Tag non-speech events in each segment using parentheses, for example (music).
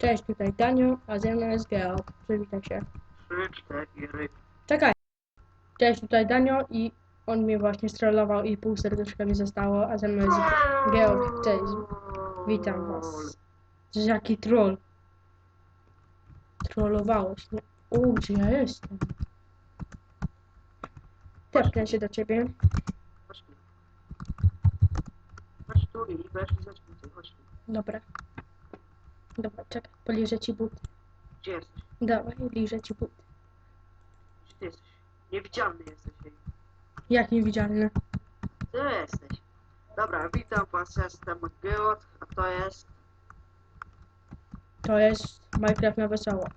Cześć, tutaj Danio, a ze mną jest Geo. Przywitaj się. Trzy, cztery. Czekaj. Cześć, tutaj Danio i on mnie właśnie strollował i pół serduszka mi zostało, a ze mną jest Geo. Cześć, witam was. Jaki troll. Trollowałeś mnie. O, gdzie ja jestem? Tepnę się do ciebie. Chodź tu. I weź i zacznij chodź tu. Dobra. Dobra, czekaj, poliżę ci but. Gdzie jesteś? Dawaj, liżę ci but. Gdzie ty jesteś? Niewidzialny jesteś. ej. Jak niewidzialny. Ty jesteś. Dobra, witam was, jestem Geot, a to jest... To jest Minecraft na wesoło.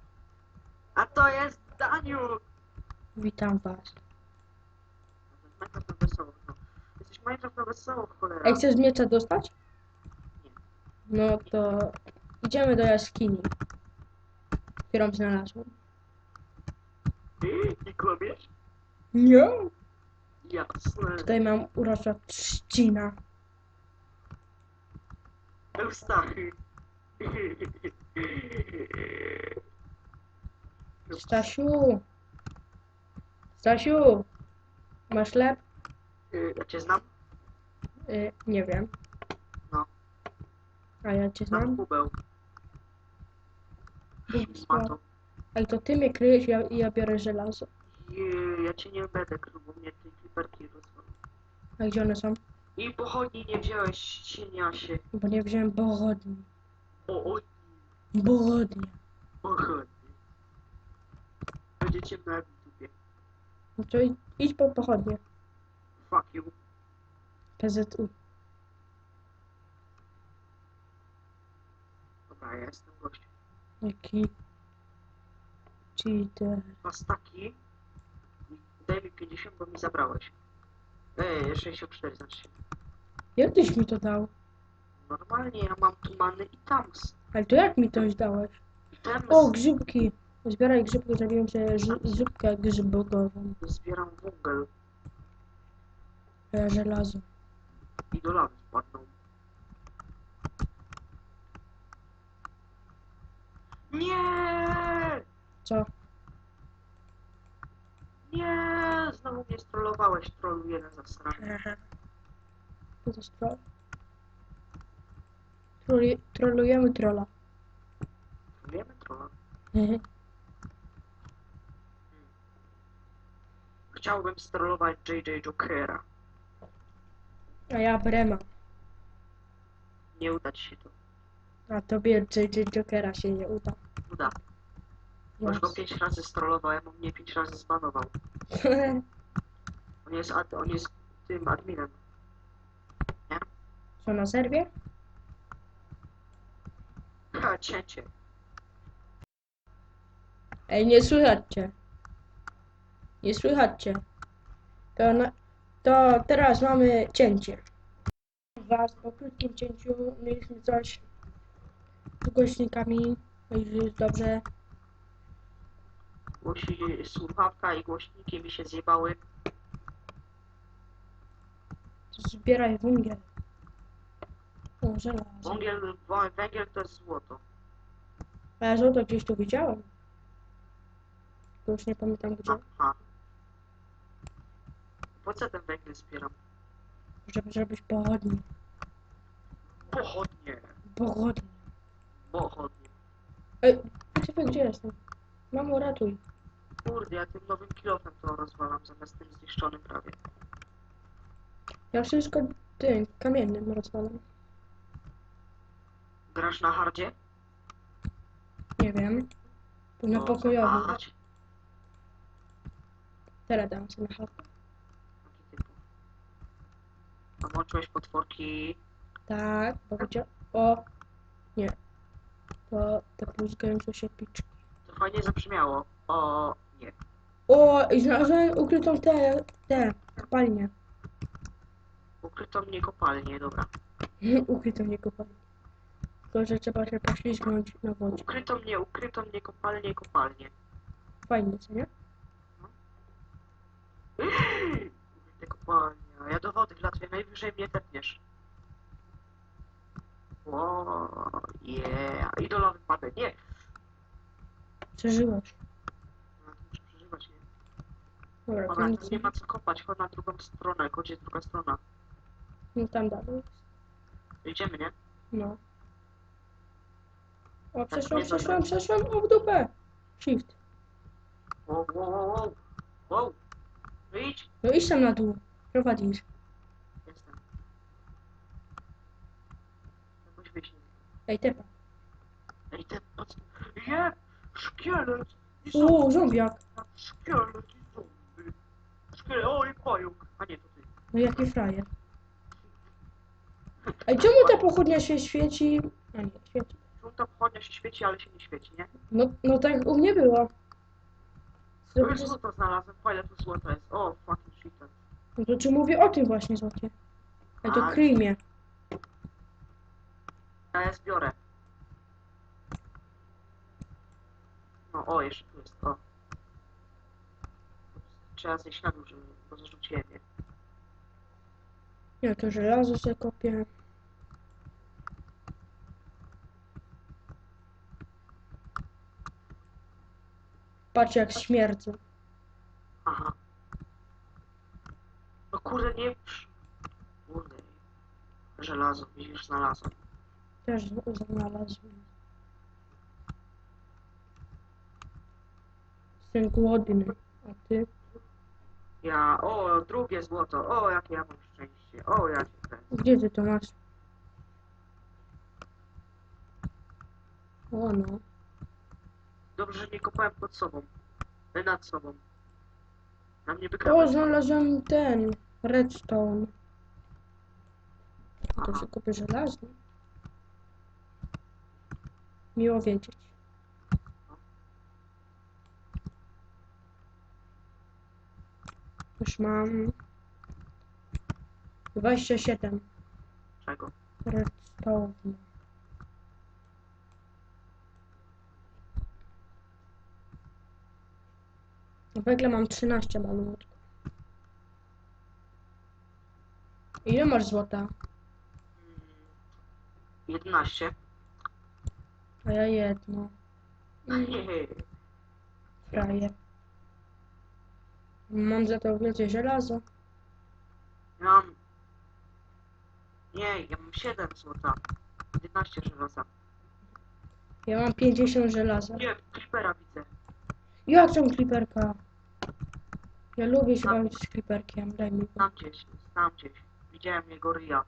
A to jest Daniu! Witam was. Minecraft na wesoło, no. Jesteś Minecraft na wesoło, cholera. Ej, chcesz miecza dostać? Nie. No to idziemy do jaskini, którą znalazłem. Nie kłamiesz? Nie. Jasne. Tutaj mam urocza trzcina. Eustachy. Stasiu! Stasiu! Masz chleb? Y, Ja cię znam? Y, nie wiem. No. A ja cię Znam znam? kubeł. To. Ej, to ty mnie kryjesz, ja, ja biorę żelazo. Je, ja cię nie będę krył, bo mnie tej kliperki rozwalą. A gdzie one są? I pochodni nie wziąłeś, cieniasie. Bo nie wziąłem pochodni. O, o, Pochodnie. pochodni. Będziecie na dupie. No to idź, idź po pochodnie. Fuck you. PZU. Dobra, ja jestem gościem. Jaki cheater. Masz taki. Daj mi 50, bo mi zabrałeś. Ej, 64 znaczy. Jak tyś mi to dał? Normalnie ja mam tu many i tams. Ale to jak mi to dałeś? I tams. O, grzybki! Zbieraj grzybki, zrobiłem sobie ż- zupkę grzybową. Zbieram węgiel E, żelazo. i do lawy wpadną. Nie! Co? Nie! Znowu mnie strollowałeś, trollu jeden zasrany. Aha. Co to jest troll? Trolli- Trollujemy trolla. Wiemy trolla. Mhm. Chciałbym strollować JJ Jokera. A ja Brema. Nie uda ci się to. A tobie JJ Jokera się nie uda. Uda. Już go pięć razy strollowałem, on mnie pięć razy zbanował. (laughs) On jest, ad, on jest tym adminem. Co na serwie? Ha, cięcie. Ej, nie słychać cię. Nie słychać cię. To, na, to teraz mamy cięcie. Was po krótkim cięciu mieliśmy coś głośnikami. No i jest dobrze. Głosi słuchawka i głośniki mi się zjebały. Zbieraj węgiel. O, żelazo. Węgiel, węgiel to jest złoto. A ja złoto gdzieś tu widziałem. Już nie pamiętam gdzie. Aha. Po co ten węgiel zbieram? Żeby zrobić pochodnie. Pochodnie. Pochodnie. Pochodnie. Ej, ciebie gdzie jestem? Mamo, ratuj. Kurde, ja tym nowym kilofem to rozwalam zamiast tym zniszczonym prawie. Ja wszystko tym kamiennym rozwalam. Grasz na hardzie? Nie wiem. Na O, pokojowym. Teraz dam sobie na chatę. Taki typu. A włączyłeś potworki. Tak, bo gdzie... O! Nie. To te puzgające się piczki. To fajnie zabrzmiało. O, nie. O! I znalazłem ukrytą tę... tę... kopalnię. Ukryto mnie kopalnię, dobra. (laughs) ukrytą nie kopalnię. Tylko, że trzeba się poślizgnąć na wodzie. Ukryto mnie, ukryto mnie kopalnię, kopalnię. Fajnie, co nie? (laughs) Ukryte kopalnia. Ja do wody wlatuję, najwyżej mnie tepniesz. O, yeah. Idolowy padę, nie. Przeżyłeś. No, to muszę przeżywać, nie? Dobra, Dobra, tu nie ma co kopać, chodź na drugą stronę, chodź jest druga strona. No tam dalej. Idziemy, nie? No. O, Tak, przeszłam, przeszłam, przeszłam, o w dupę. Shift. Wow, wow, wow, wow. Wow. Wyjdź. No idź tam na dół. Prowadzisz. Jestem. Nie Ej, tepa. Ej, ten, patrz. Je! Szkielet! I O, zombiak. Szkielet i zombie. Szkielet, o i pająk. A nie, to ty. No jaki frajer. Ej, czemu ta pochodnia się świeci? A nie, świeci. Żółta pochodnia się świeci, ale się nie świeci, nie? No, no tak u mnie było. To już Zobaczcie, złoto znalazłem, fajne to złoto jest. O, fucking shit. no to czy mówię o tym właśnie złocie? Ej, to A. Ja zbiorę. No, o, jeszcze tu jest, o. Trzeba zejść na dół, żeby, bo zarzuciłem je. Ja to żelazo sobie kopię. Patrz jak śmierdzą. Aha. No kurde, nie... Kurde. Żelazo, widzisz, znalazłem. Też znalazłem. Jestem głodny. A ty? Ja, o, drugie złoto, o, jakie ja mam szczęście, o, jakie kręcę. Gdzie ty to masz? O no. Dobrze, że nie kopałem pod sobą. E, Nad sobą. Na mnie O, znalazłem ten. Redstone. To Aha. się kupię żelazny. Miło wiedzieć. Już mam 27 Czego? redstone. Węgla mam 13 malutko. Ile masz złota? Mm, 11. A ja jedno. Hehe. Frajer. Mam za to więcej żelaza. Ja mam... Nie, ja mam 7 złota. 11 żelaza. Ja mam 50 żelaza. Nie, creepera widzę. Jak tam kliperka? Ja lubię się bawić z kliperkiem, daj mi. Tam gdzieś, tam gdzieś. Widziałem jego ryja.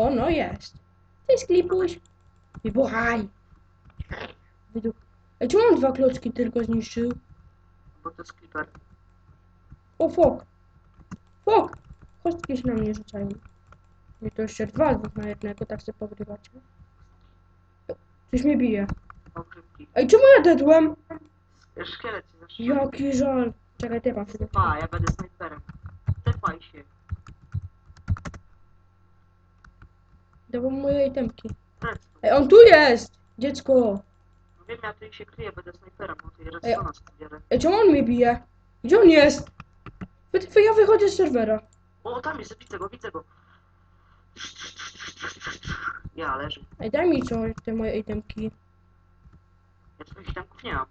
O, no jest. Ty sklipuś. Wybuchaj. Wyduch. Ej, czemu on dwa klocki tylko zniszczył? Bo to jest creeper. O, fok. Fok. Kostki się na mnie rzucają. I to jeszcze dwa dwóch na jednego, tak sobie pogrywacie. Coś mnie bije. Ej, czemu ja dedłem? Szkielet się zastrzelił. Jaki żal. Czekaj, ty pan sobie. Pa, ja będę snajperem. Tepaj się. Dawaj moje itemki. Ej, on tu jest! Dziecko! No wiem, ja tu się kryję, będę snajperem. No tej Ej. redstone'a co zbierę. Ej, czemu on mnie bije? Gdzie on jest? Wy, wy, ja wychodzę z serwera. O, tam jest, widzę go, widzę go. Ja leżę. Ej, daj mi co, te moje itemki. Ja twoich itemków nie mam.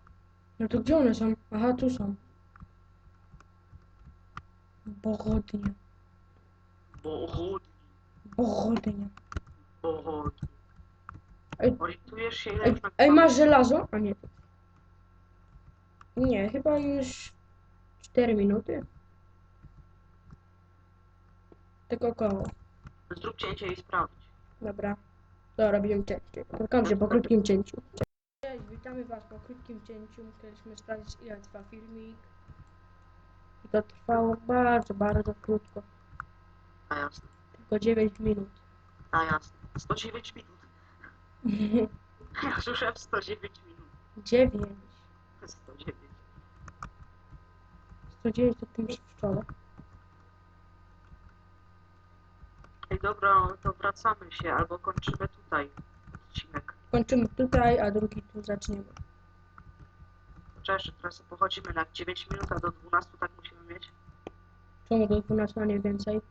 No to gdzie one są? Aha, tu są. Pochodnie. Bo ochotni, Pochodnie. Ochotni. Ej. Orientujesz się ile Ej, już na ej, masz żelazo? A nie. Nie, chyba już 4 minuty. Tak około. Zrób cięcie i sprawdź. Dobra. To robimy cięcie. Się po krótkim cięciu. Cześć, witamy Was po krótkim cięciu. Musieliśmy sprawdzić ile trwa filmik. I to trwało bardzo, bardzo krótko. A jasne, Tylko 9 minut. a jasne. 109 minut. Ja słyszałem 109 minut. 9. 109. 109 to tym przedszkole. Ej, dobra, to wracamy się, albo kończymy tutaj odcinek. Kończymy tutaj, a drugi tu zaczniemy. Cześć, teraz pochodzimy na 9 minut, a do 12 tak musimy mieć. Czemu do 12, a nie więcej?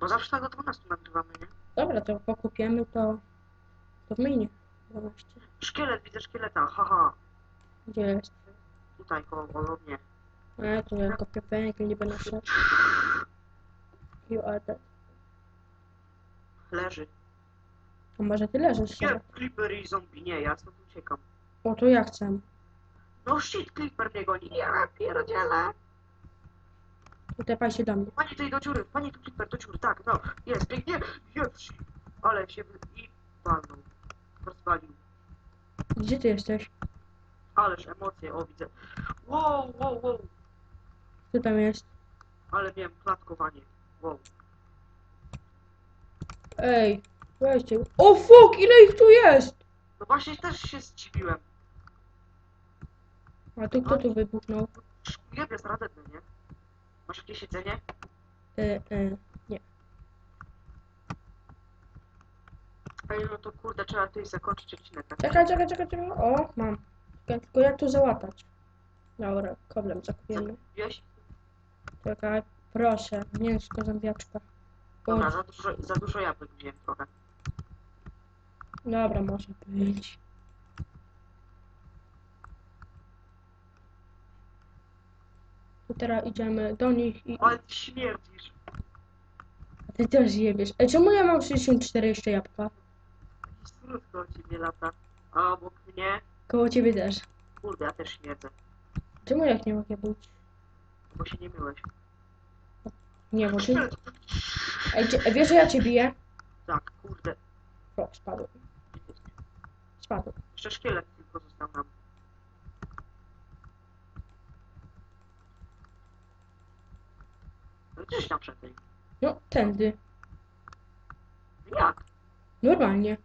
Bo zawsze tak do 12 nagrywamy, nie? Dobra, to pokupiemy to... To w mainie. 12. Szkielet, widzę szkieleta, haha. Gdzie jest? Tutaj koło, koło mnie. A, to ja kopię pęk, nie będę szedł. You are dead. Leży. A może ty leżysz sobie? Nie, Creeper i zombie, nie, ja stąd uciekam. O, to ja chcę. No shit, Creeper mnie goni, ja pierdzielę. To tepaj się do mnie. Pani tutaj do dziury, pani tu Creeper do dziury, tak, no, jest, biegnie, jest. Ale się wy... i walnął. Rozwalił. Gdzie ty jesteś? Ależ emocje, o widzę. Wow, wow, wow. Kto tam jest? Ale miałem klatkowanie. Wow. Ej, weźcie. O fuck, ile ich tu jest? No właśnie też się zdziwiłem. A tu kto tu wybuchnął? Jeb jest radetny, nie? Masz jakieś jedzenie? E, e. Ej, no to kurde, trzeba tutaj zakończyć odcinek. Czekaj, czekaj, czekaj, czekaj. O, mam. Czekaj, tylko jak tu załatać? Dobra, koblem zakupiemy. Wieś? Czekaj, proszę, mięsko zębiaczka. Dobra, za dużo, za dużo jabłek wziąłem trochę. dobra, może być. To teraz idziemy do nich i... Ale ty śmierdzisz. Ty też jebiesz. Ej, czemu ja mam 64 jeszcze jabłka? Jakiś smród koło ciebie lata. A obok mnie? Koło ciebie też. Kurde, ja też śmierdzę. Czemu jak nie mogę być? Bo się nie myłeś. Nie, bo ty... Ej, cie... wiesz, że ja cię biję? Tak, kurde. O, spadłem. Spadłem. Jeszcze szkielet tylko został nam. No gdzieś tam przed tej. No, tędy. Jak? Normalnie.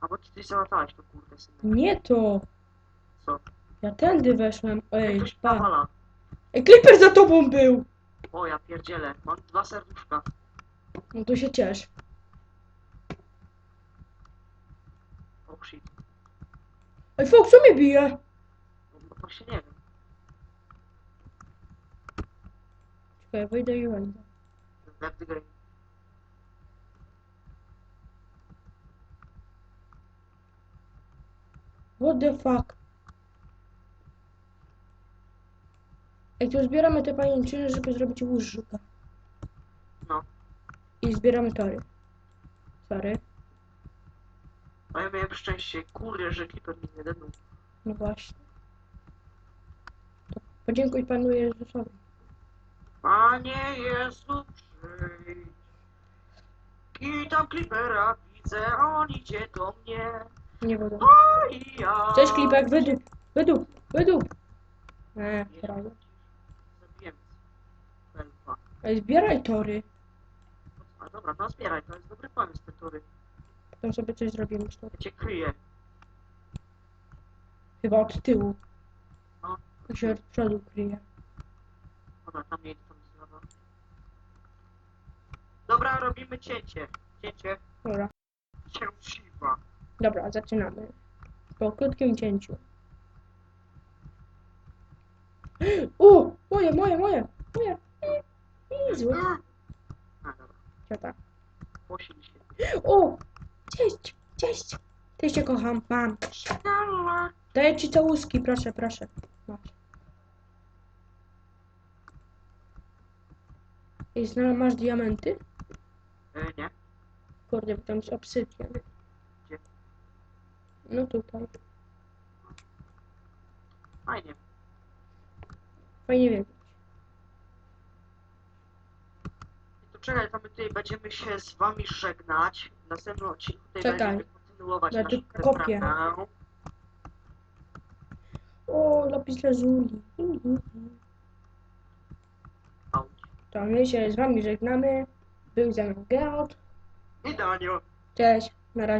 A bo ty coś załatałeś to kurde synu. Nie to. Co? Ja tędy weszłem. Ej, Ktoś pa. nawala. Ej, Clipper za tobą był! O ja pierdzielę. Mam dwa serduszka. No to się ciesz. O shit. Ej, Fox, co mnie bije? No właśnie nie wiem. Czekaj, wyjdę i ty graj. What the fuck? Ej, tu zbieramy te pajęczyny, żeby zrobić łóżka. No. I zbieramy tory. Sorry. A ja miałem szczęście, kurde, że Clipper mnie nie dednął. No właśnie. To podziękuj Panu Jezusowi. Panie Jezu, przyjdź. I tam Clippera widzę, on idzie do mnie. Nie woda. A i ja. Cześć, Klipek, wydup, wydup, wydup. Eee, prawie. Zabiłem elfa. Ej, zbieraj tory. A dobra, no zbieraj, to jest dobry pomysł, te tury. Potem sobie coś zrobimy z tory. Ja cię kryję. Chyba od tyłu. No. To się od przodu kryje. Dobra, tam znowu. Dobra, robimy cięcie. Cięcie. Dobra. Cięciwa. Dobra, zaczynamy. Po krótkim cięciu. (gasps) O! Moje, moje, moje! Moje! Jezu! A dobra, Ciota. się. O! Cześć! Cześć! Też cię kocham. Mam. Daję ci całuski, proszę, proszę. Masz. I zna, masz diamenty? E, nie. Kurde, bo tam jest obsydian. Gdzie? No tutaj. Fajnie. Fajnie wiem. To czekaj, to my tutaj będziemy się z wami żegnać. W następnym odcinku tutaj Czekaj. będziemy kontynuować Ja tu kopię. O, lapis lazuli. Mhm. Auć. To my się z wami żegnamy. Był ze mną Geot. I Daniel. Cześć, na razie.